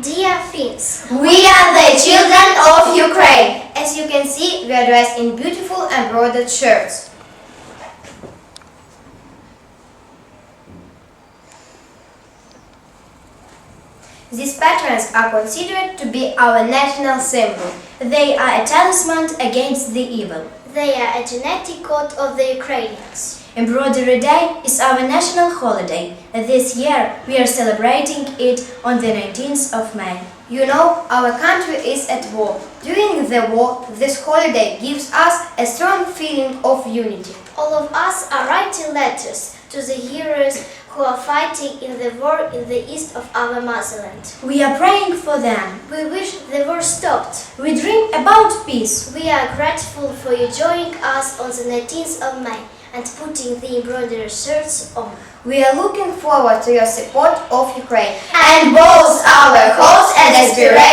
Dear Finns, We are the children of Ukraine. As you can see, we are dressed in beautiful embroidered shirts. These patterns are considered to be our national symbol. They are a talisman against the evil. they are a genetic code of the Ukrainians. Embroidery Day is our national holiday. This year we are celebrating it on the 19th of May. You know, our country is at war. During the war, this holiday gives us a strong feeling of unity. All of us are writing letters to the heroes who are fighting in the war in the east of our motherland. We are praying for them. We wish the war stopped. We dream about peace. We are grateful for you joining us on the 19th of May and putting the embroidered shirts on. We are looking forward to your support of Ukraine. And both our hopes and aspiration for peace.